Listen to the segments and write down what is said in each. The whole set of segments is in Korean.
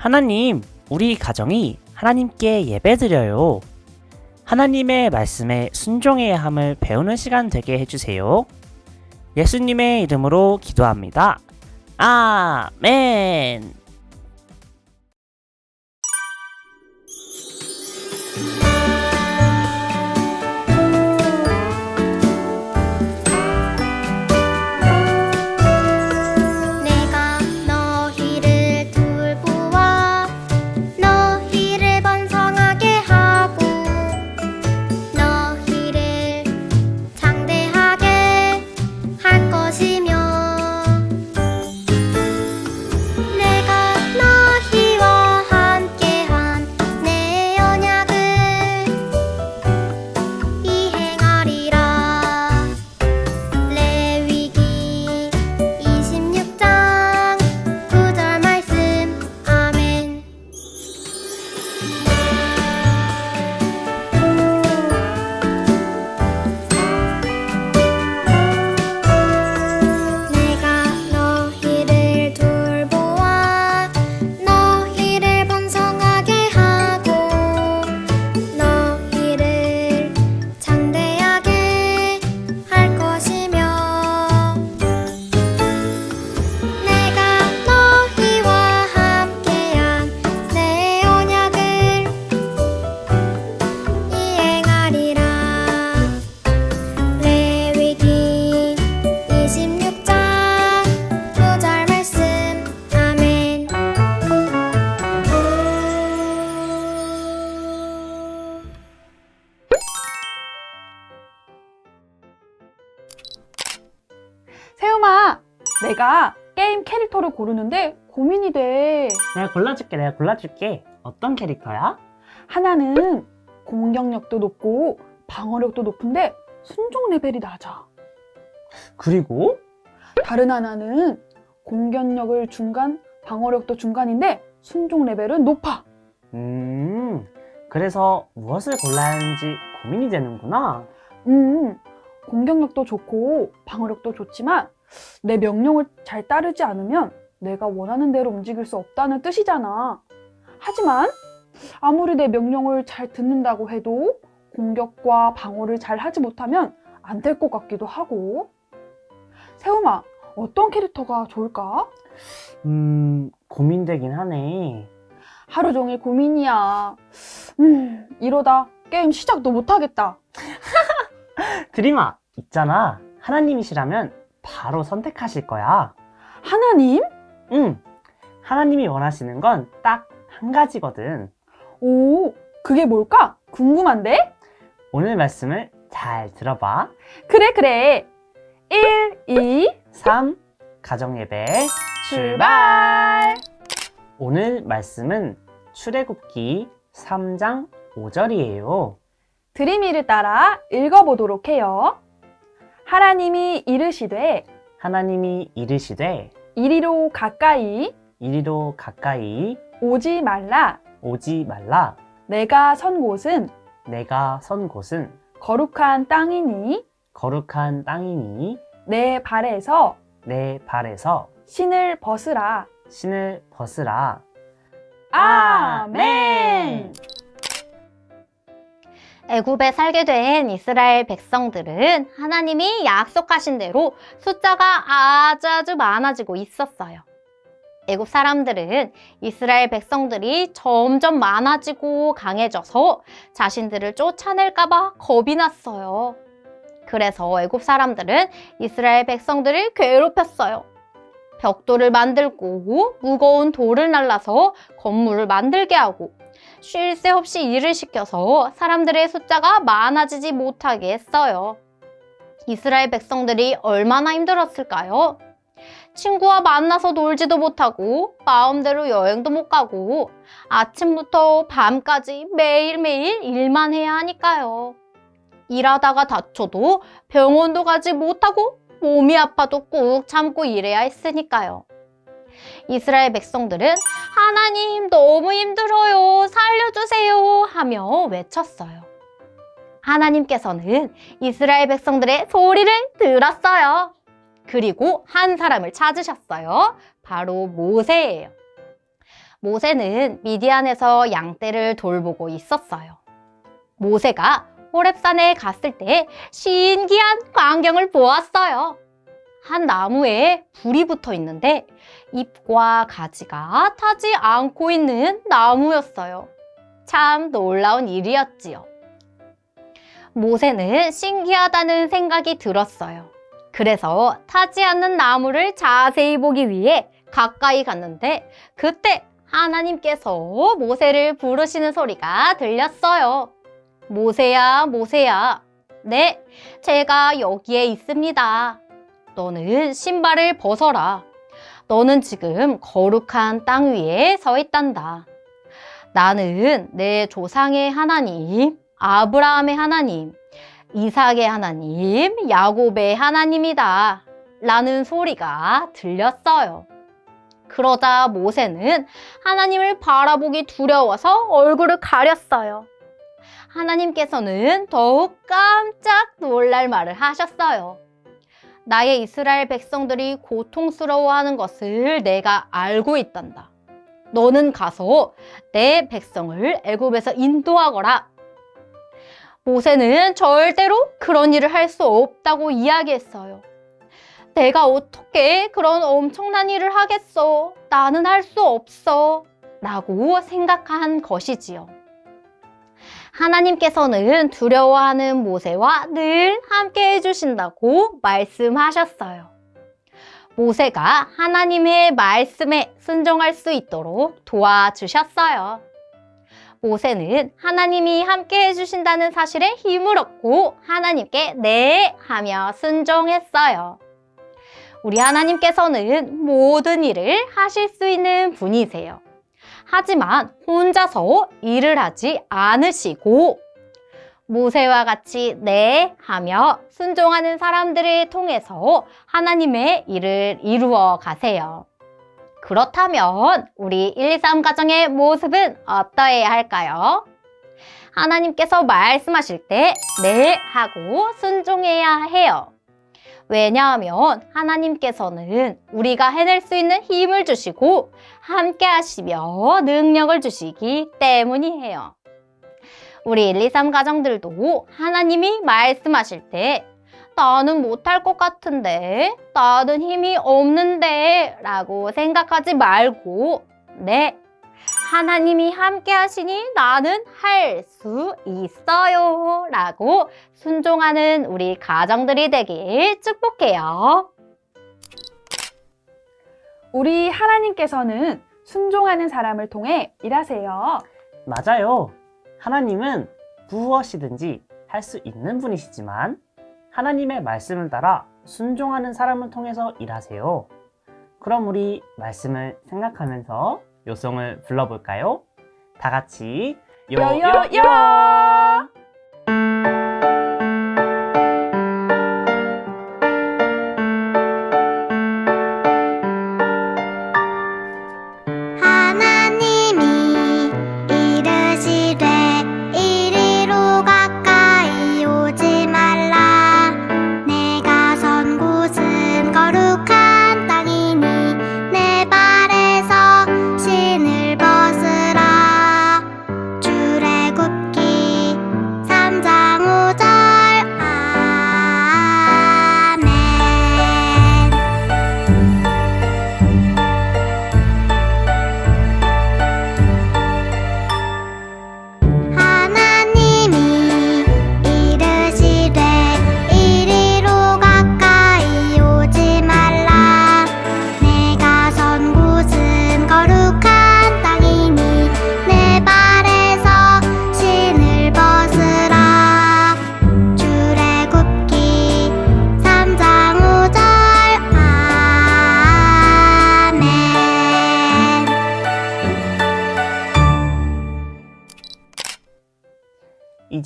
하나님, 우리 가정이 하나님께 예배드려요. 하나님의 말씀에 순종해야 함을 배우는 시간 되게 해주세요. 예수님의 이름으로 기도합니다. 아멘. 세움아, 내가 게임 캐릭터를 고르는데 고민이 돼. 내가 골라줄게, 내가 골라줄게. 어떤 캐릭터야? 하나는 공격력도 높고 방어력도 높은데 순종 레벨이 낮아. 그리고 다른 하나는 공격력을 중간, 방어력도 중간인데 순종 레벨은 높아. 음, 그래서 무엇을 골라야 하는지 고민이 되는구나. 음, 공격력도 좋고 방어력도 좋지만 내 명령을 잘 따르지 않으면 내가 원하는 대로 움직일 수 없다는 뜻이잖아. 하지만 아무리 내 명령을 잘 듣는다고 해도 공격과 방어를 잘 하지 못하면 안 될 것 같기도 하고. 세움아, 어떤 캐릭터가 좋을까? 음, 고민되긴 하네. 하루 종일 고민이야. 음, 이러다 게임 시작도 못하겠다. 드림아, 있잖아. 하나님이시라면 바로 선택하실 거야. 하나님? 응. 하나님이 원하시는 건 딱 한 가지거든. 오, 그게 뭘까? 궁금한데? 오늘 말씀을 잘 들어봐. 그래, 그래. 1, 2, 3. 가정예배 출발! 오늘 말씀은 출애굽기 3장 5절이에요. 드림이를 따라 읽어보도록 해요. 하나님이 이르시되 하나님이 이르시되 이리로 가까이 이리로 가까이 오지 말라. 오지 말라. 내가 선 곳은 내가 선 곳은 거룩한 땅이니 거룩한 땅이니 내 발에서 내 발에서 신을 벗으라. 신을 벗으라. 아멘! 애굽에 살게 된 이스라엘 백성들은 하나님이 약속하신 대로 숫자가 아주 아주 많아지고 있었어요. 애굽 사람들은 이스라엘 백성들이 점점 많아지고 강해져서 자신들을 쫓아낼까봐 겁이 났어요. 그래서 애굽 사람들은 이스라엘 백성들을 괴롭혔어요. 벽돌을 만들고 무거운 돌을 날라서 건물을 만들게 하고 쉴 새 없이 일을 시켜서 사람들의 숫자가 많아지지 못하게 했어요. 이스라엘 백성들이 얼마나 힘들었을까요? 친구와 만나서 놀지도 못하고 마음대로 여행도 못 가고 아침부터 밤까지 매일매일 일만 해야 하니까요. 일하다가 다쳐도 병원도 가지 못하고 몸이 아파도 꾹 참고 일해야 했으니까요. 이스라엘 백성들은 하나님 너무 힘들어요. 살려주세요. 하며 외쳤어요. 하나님께서는 이스라엘 백성들의 소리를 들었어요. 그리고 한 사람을 찾으셨어요. 바로 모세예요. 모세는 미디안에서 양떼를 돌보고 있었어요. 모세가 호렙산에 갔을 때 신기한 광경을 보았어요. 한 나무에 불이 붙어 있는데 잎과 가지가 타지 않고 있는 나무였어요. 참 놀라운 일이었지요. 모세는 신기하다는 생각이 들었어요. 그래서 타지 않는 나무를 자세히 보기 위해 가까이 갔는데 그때 하나님께서 모세를 부르시는 소리가 들렸어요. 모세야, 모세야. 네, 제가 여기에 있습니다. 너는 신발을 벗어라. 너는 지금 거룩한 땅 위에 서 있단다. 나는 내 조상의 하나님, 아브라함의 하나님, 이삭의 하나님, 야곱의 하나님이다. 라는 소리가 들렸어요. 그러자 모세는 하나님을 바라보기 두려워서 얼굴을 가렸어요. 하나님께서는 더욱 깜짝 놀랄 말을 하셨어요. 나의 이스라엘 백성들이 고통스러워하는 것을 내가 알고 있단다. 너는 가서 내 백성을 애굽에서 인도하거라. 모세는 절대로 그런 일을 할 수 없다고 이야기했어요. 내가 어떻게 그런 엄청난 일을 하겠어? 나는 할 수 없어. 라고 생각한 것이지요. 하나님께서는 두려워하는 모세와 늘 함께 해주신다고 말씀하셨어요. 모세가 하나님의 말씀에 순종할 수 있도록 도와주셨어요. 모세는 하나님이 함께 해주신다는 사실에 힘을 얻고 하나님께 네 하며 순종했어요. 우리 하나님께서는 모든 일을 하실 수 있는 분이세요. 하지만 혼자서 일을 하지 않으시고 모세와 같이 네 하며 순종하는 사람들을 통해서 하나님의 일을 이루어 가세요. 그렇다면 우리 1, 2, 3 가정의 모습은 어떠해야 할까요? 하나님께서 말씀하실 때 네 하고 순종해야 해요. 왜냐하면 하나님께서는 우리가 해낼 수 있는 힘을 주시고 함께 하시며 능력을 주시기 때문이에요. 우리 1, 2, 3 가정들도 하나님이 말씀하실 때 나는 못할 것 같은데, 나는 힘이 없는데 라고 생각하지 말고 네, 하나님이 함께 하시니 나는 할 수 있어요 라고 순종하는 우리 가정들이 되길 축복해요. 우리 하나님께서는 순종하는 사람을 통해 일하세요. 맞아요. 하나님은 무엇이든지 할 수 있는 분이시지만 하나님의 말씀을 따라 순종하는 사람을 통해서 일하세요. 그럼 우리 말씀을 생각하면서 요송을 불러볼까요? 다 같이 요요요!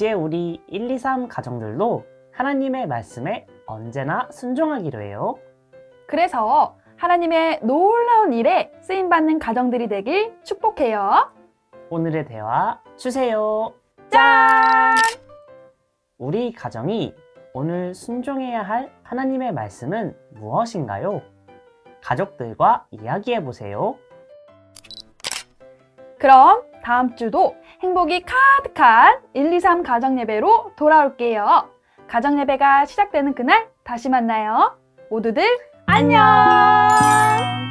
이제 우리 1, 2, 3 가정들도 하나님의 말씀에 언제나 순종하기로 해요. 그래서 하나님의 놀라운 일에 쓰임받는 가정들이 되길 축복해요. 오늘의 대화 주세요. 짠! 우리 가정이 오늘 순종해야 할 하나님의 말씀은 무엇인가요? 가족들과 이야기해 보세요. 그럼 다음 주도 행복이 가득한 1, 2, 3 가정예배로 돌아올게요. 가정예배가 시작되는 그날 다시 만나요. 모두들 안녕!